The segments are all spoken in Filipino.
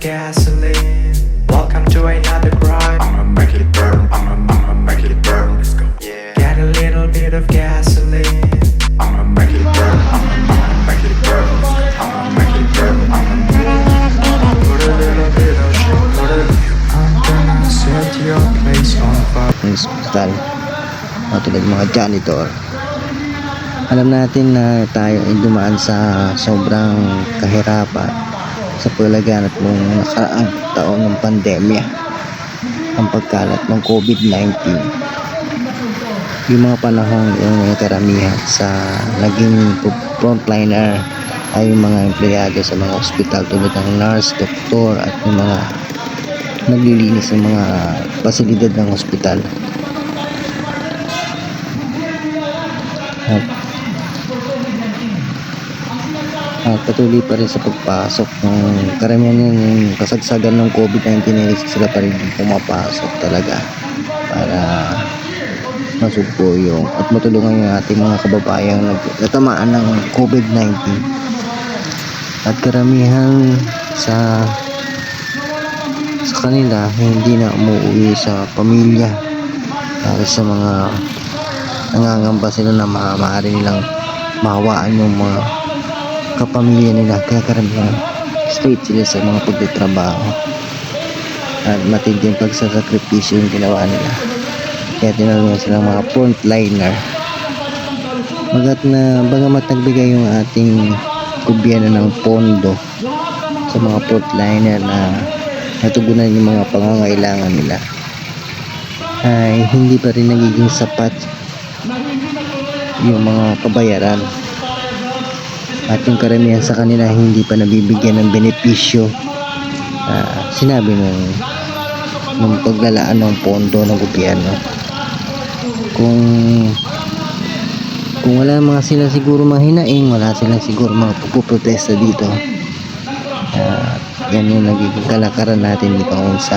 gasoline. Welcome to another grind. I'ma make it burn. I'ma, I'ma make it burn. Let's go. Yeah. Get a little bit of gasoline. I'ma make it burn. I'ma, I'ma make it burn. I'ma make it burn. I'ma put a little bit of shit. Put a, I'm gonna set your place on fire. hospital katulad mga janitor alam natin na tayo ay dumaan sa sobrang kahirapan sa paglaganap ng nakaraang taon ng pandemya ang pagkalat ng COVID-19 yung mga panahon yung karamihan sa naging frontliner ay yung mga empleyado sa mga ospital tulad ng nurse, doktor at yung mga naglilinis ng mga pasilidad ng ospital. At, at patuloy pa rin sa pagpasok ng karamihan ng kasagsagan ng COVID-19 ay sila pa rin pumapasok talaga para masugpo yung at matulungan yung ating mga kababayang natamaan ng COVID-19 at karamihan sa sa kanila hindi na umuwi sa pamilya dahil sa mga nangangamba sila na ma maaari nilang mahawaan yung mga kapamilya nila kaya karamihan straight sila sa mga pagtitrabaho at matinding pagsasakripisyo yung ginawa nila. Kaya tinanong silang mga frontliner. Magat na bagamat nagbigay yung ating gobyerno ng pondo sa mga frontliner na natugunan yung mga pangangailangan nila ay hindi pa rin nagiging sapat yung mga kabayaran at yung karamihan sa kanila hindi pa nabibigyan ng benepisyo. Ah, sinabi nung nung paglalaan ng pondo ng gobyerno kung kung wala mga sila siguro mahinaing wala sila siguro mga pupuprotesta dito at yan yung nagiging kalakaran natin dito sa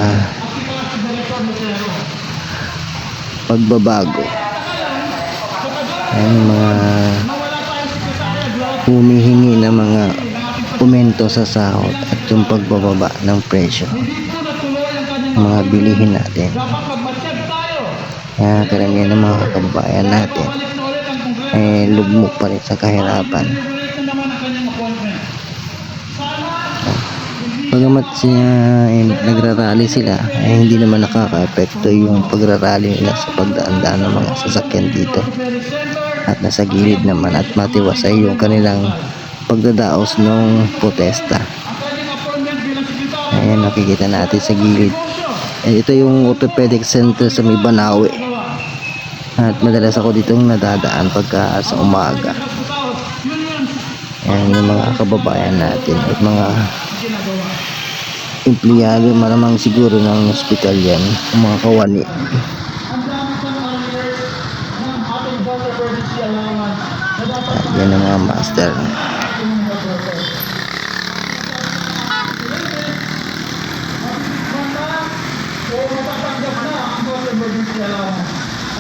pagbabago. Ang mga humihingi ng mga komento sa sahod at yung pagbababa ng presyo. Mga bilihin natin. Kaya karamihan ng mga kababayan natin. Eh lugmok pa rin sa kahirapan. Pagamat siya eh, nagrarally sila, eh, hindi naman nakaka-epekto yung pagrarally nila sa pagdaan-daan ng mga sasakyan dito. At nasa gilid naman at matiwasay yung kanilang pagdadaos ng protesta. Ayan, nakikita natin sa gilid. Eh, ito yung orthopedic center sa may Banawe. At madalas ako ditong nadadaan pagka sa umaga. Ayan yung mga kababayan natin at mga empleyado malamang siguro ng hospital yan mga kawani at yan ang mga master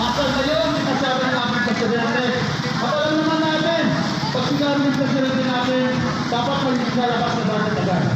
Asa ngayon, kasabi ng ating presidente. At alam naman natin, pag sinabi ng presidente natin, dapat may lalabas na dati agad.